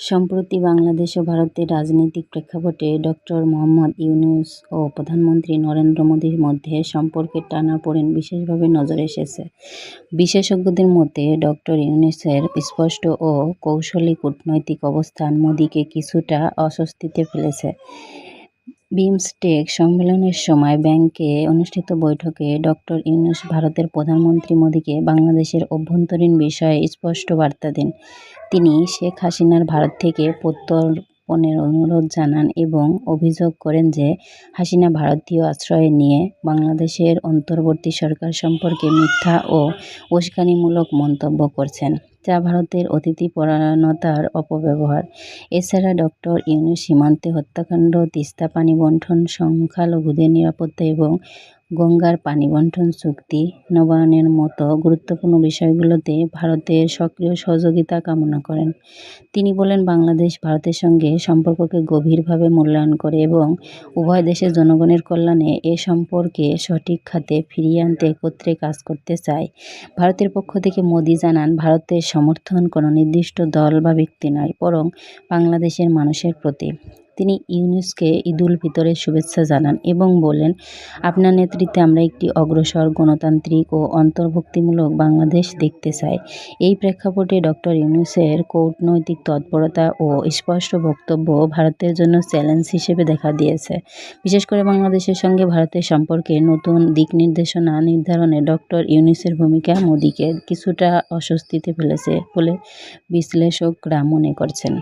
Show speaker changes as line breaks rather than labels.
সম্প্রতি বাংলাদেশ ও ভারতের রাজনৈতিক প্রেক্ষাপটে ডক্টর মোহাম্মদ ইউনুস ও প্রধানমন্ত্রী নরেন্দ্র মোদীর মধ্যে সম্পর্কের টানাপোড়েন বিশেষভাবে নজরে এসেছে। বিশেষজ্ঞদের মতে, ডক্টর ইউনুসের স্পষ্ট ও কৌশলী কূটনৈতিক অবস্থান মোদীকে কিছুটা অস্বস্তিতে ফেলেছে। বিমস্টেক সম্মেলনের সময় ব্যাংকে অনুষ্ঠিত বৈঠকে ডক্টর ইউনুস ভারতের প্রধানমন্ত্রী মোদীকে বাংলাদেশের অভ্যন্তরীণ বিষয়ে স্পষ্ট বার্তা দেন। তিনি শেখ হাসিনার ভারত থেকে প্রত্যর্পণের অনুরোধ জানান এবং অভিযোগ করেন যে হাসিনা ভারতীয় আশ্রয় নিয়ে বাংলাদেশের অন্তর্বর্তী সরকার সম্পর্কে মিথ্যা ও উস্কানিমূলক মন্তব্য করছেন, যা ভারতের অতিথিপরায়ণতার অপব্যবহার। এছাড়া ডক্টর ইউনূস সীমান্তে হত্যাকাণ্ড, তিস্তা পানি বণ্টন, সংখ্যালঘুদের নিরাপত্তা এবং গঙ্গার পানি বণ্টন চুক্তি নবায়নের মতো গুরুত্বপূর্ণ বিষয়গুলোতে ভারতের সক্রিয় সহযোগিতা কামনা করেন। তিনি বলেন, বাংলাদেশ ভারতের সঙ্গে সম্পর্ককে গভীরভাবে মূল্যায়ন করে এবং উভয় দেশের জনগণের কল্যাণে এ সম্পর্কে সঠিক খাতে ফিরিয়ে আনতে একত্রে কাজ করতে চায়। ভারতের পক্ষ থেকে মোদি জানান, ভারতের সমর্থন কোনো নির্দিষ্ট দল বা ব্যক্তি নয়, বরং বাংলাদেশের মানুষের প্রতি। তিনি ইউনূসকে ঈদুল ফিতরের শুভেচ্ছা জানান এবং বলেন, আপনার নেতৃত্বে আমরা একটি অগ্রসর, গণতান্ত্রিক ও অন্তর্ভুক্তিমূলক বাংলাদেশ দেখতে চাই। এই প্রেক্ষাপটে ডক্টর ইউনূসের কূটনৈতিক তৎপরতা ও স্পষ্ট বক্তব্য ভারতের জন্য চ্যালেঞ্জ হিসেবে দেখা দিয়েছে। বিশেষ করে বাংলাদেশের সঙ্গে ভারতের সম্পর্কে নতুন দিক নির্দেশনা নির্ধারণে ডক্টর ইউনূসের ভূমিকা মোদিকে কিছুটা অস্বস্তিতে ফেলেছে বলে বিশ্লেষকরা মনে করছেন।